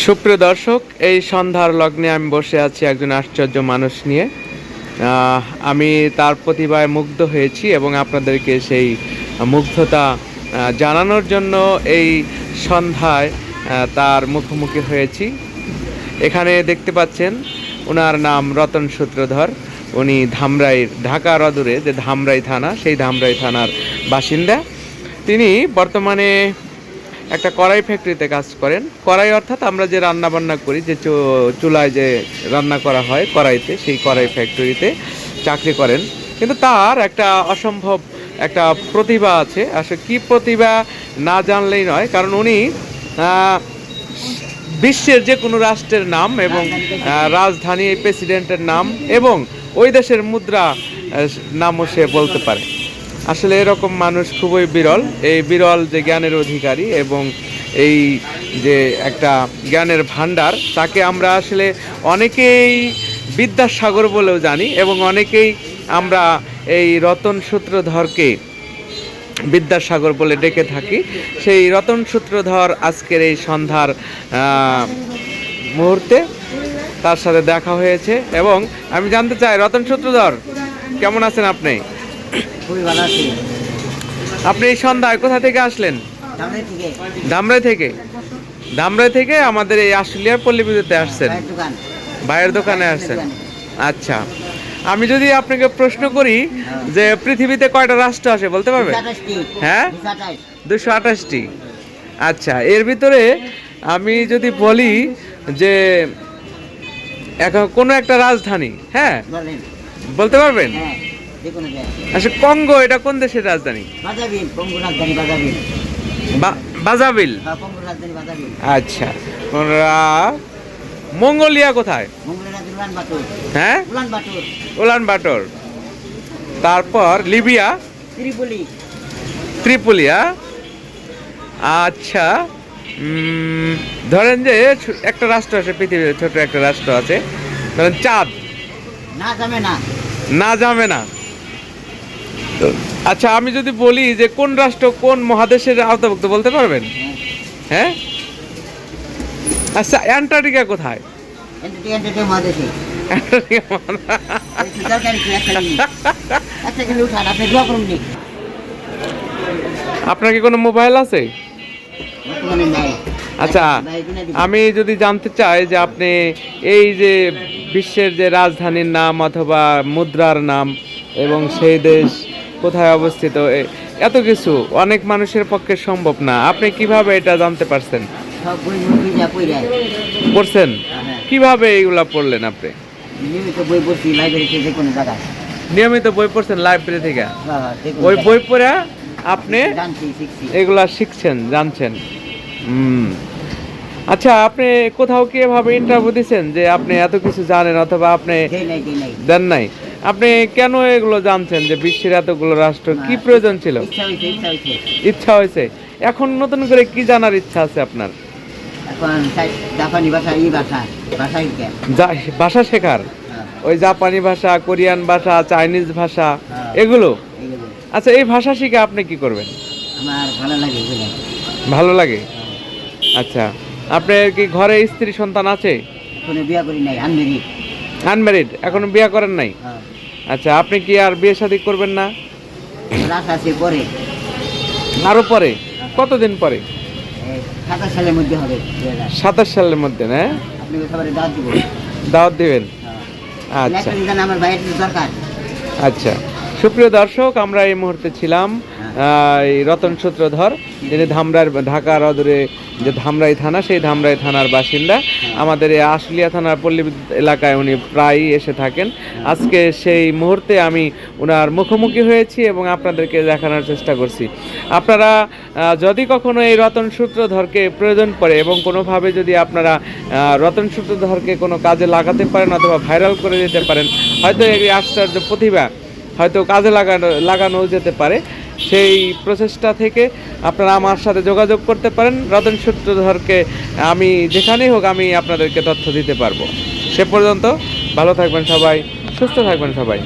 সুপ্রিয় দর্শক, এই সন্ধ্যার লগ্নে আমি বসে আছি একজন আশ্চর্য মানুষ নিয়ে। আমি তার প্রতিভায় মুগ্ধ হয়েছি এবং আপনাদেরকে সেই মুগ্ধতা জানানোর জন্য এই সন্ধ্যায় তার মুখোমুখি হয়েছি। এখানে দেখতে পাচ্ছেন ওনার নাম রতন সূত্রধর। উনি ধামরাইয়ের ঢাকা রদুরে, যে ধামরাই থানা, সেই ধামরাই থানার বাসিন্দা। তিনি বর্তমানে একটা কড়াই ফ্যাক্টরিতে কাজ করেন। কড়াই অর্থাৎ আমরা যে রান্না বান্না করি, যে চুলায় যে রান্না করা হয় কড়াইতে, সেই কড়াই ফ্যাক্টরিতে চাকরি করেন। কিন্তু তার একটা অসম্ভব একটা প্রতিভা আছে। আসলে কি প্রতিভা না জানলেই নয়, কারণ উনি বিশ্বের যে কোনো রাষ্ট্রের নাম এবং রাজধানী প্রেসিডেন্টের নাম এবং ওই দেশের মুদ্রা নামও সে বলতে পারে। আসলে এরকম মানুষ খুবই বিরল। এই বিরল যে জ্ঞানের অধিকারী এবং এই যে একটা জ্ঞানের ভাণ্ডার, তাকে আমরা আসলে অনেকেই বিদ্যাসাগর বলেও জানি এবং অনেকেই আমরা এই রতন সূত্রধরকে বিদ্যাসাগর বলে ডেকে থাকি। সেই রতন সূত্রধর আজকের এই সন্ধ্যার মুহূর্তে তার সাথে দেখা হয়েছে এবং আমি জানতে চাই, রতন সূত্রধর, কেমন আছেন আপনি? খুবই ভালো আছি। আপনি এই সন্ধ্যায় কোথা থেকে আসলেন? ধামরাই থেকে। ধামরাই থেকে? আমাদের এই আশুলিয়ার পল্লী বিদ্যুতে আসছেন। চায়ের দোকান। ভাইয়ের দোকানে আসছেন। আচ্ছা। আমি যদি আপনাকে প্রশ্ন করি যে পৃথিবীতে কয়টা রাষ্ট্র আছে বলতে পারবেন? হ্যাঁ? দুশো আঠাশটি। আচ্ছা এর ভিতরে আমি যদি বলি যে এখন কোনো একটা রাজধানী হ্যাঁ? বলতে পারবেন? হ্যাঁ আচ্ছা কঙ্গো এটা কোন দেশের রাজধানী? বাজাবিল পঙ্গু রাজধানী বাজাবিল। হ্যাঁ আচ্ছা মঙ্গোলিয়া কোথায়? হ্যাঁ? উলান বাটুর তারপর লিবিয়া? ত্রিপলি। ত্রিপুলিয়া আচ্ছা ধরেন যে একটা রাষ্ট্র আছে পৃথিবীর ছোট একটা রাষ্ট্র আছে। ধরেন চাঁদ। না যাবে না। না যাবে না। আচ্ছা আমি যদি বলি যে কোন রাষ্ট্র কোন মহাদেশের আওতাভুক্ত বলতে পারবেন? হ্যাঁ? আচ্ছা অ্যান্টার্কটিকা কোথায়? আপনার কি কোনো মোবাইল আছে? আচ্ছা। আমি যদি জানতে চাই যে আপনি এই যে বিশ্বের যে রাজধানীর নাম অথবা মুদ্রার নাম এবং সেই দেশ কোথায় অবস্থিত? এত কিছু অনেক মানুষের পক্ষে সম্ভব না। আপনি কীভাবে এটা জানতে পারছেন? পড়ছেন? হ্যাঁ কীভাবে এইগুলা পড়লেন আপনি? নিয়মিত বই পড়ছেন লাইব্রেরি থেকে? হ্যাঁ, ওই বই পড়ে আপনি এগুলা শিখছেন জানছেন। হুম। আচ্ছা আপনি কোথাও কি এভাবে ইন্টারভিউ দিচ্ছেন যে আপনি এত কিছু জানেন অথবা আপনি দেন নাই? আপনি কেন এগুলো জানছেন যে বিশ্বের এতগুলো রাষ্ট্র? কি প্রয়োজন ছিল? ইচ্ছা হয়েছে এখন নতুন করে কি জানার ইচ্ছা আছে আপনার? এখন ভাষা শেখার? হ্যাঁ, ওই জাপানি ভাষা কোরিয়ান ভাষা চাইনিজ ভাষা হ্যাঁ। এগুলো? আচ্ছা এই ভাষা শিখে আপনি কি করবেন? আমার ভালো লাগে ভালো লাগে? আচ্ছা আপনার কি ঘরে স্ত্রী সন্তান আছে? কোনো বিয়া করি নাই আনমেরি আনম্যারিড এখনও বিয়ে করেন নাই? হ্যাঁ, আচ্ছা আপনি কি আর বিয়ে শাদী করবেন না? রাত পরে। আরও পরে? কতদিন পরে? সাতাশ সালের মধ্যে হবে সাতাশ সালের মধ্যে না? সবাই দাওয়াত দিব। দাওয়াত দিবেন? হ্যাঁ। আচ্ছা। আমার ভাইয়ের দরকার। আচ্ছা। সুপ্রিয় দর্শক আমরা এই মুহূর্তে ছিলাম এই রতন সূত্রধর যিনি ধামরার ঢাকার রদরে যে ধামরাই থানা, সেই ধামরাই থানার বাসিন্দা। আমাদের এই আশুলিয়া থানার পল্লী এলাকায় উনি প্রায়ই এসে থাকেন। আজকে সেই মুহূর্তে আমি ওনার মুখোমুখি হয়েছি এবং আপনাদেরকে দেখানোর চেষ্টা করছি। আপনারা যদি কখনো এই রতন সূত্রধরকে প্রয়োজন পড়ে এবং কোনোভাবে যদি আপনারা রতন সূত্রধরকে কোনো কাজে লাগাতে পারেন অথবা ভাইরাল করে দিতে পারেন, হয়তো এই আশ্চর্য প্রতিভা, হয়তো কাজে লাগানো লাগানো যেতে পারে। সেই প্রচেষ্টা থেকে আপনারা আমার সাথে যোগাযোগ করতে পারেন। রতন সূত্রধরকে আমি যেখানেই হোক আমি আপনাদেরকে তথ্য দিতে পারব। সে পর্যন্ত ভালো থাকবেন সবাই, সুস্থ থাকবেন সবাই।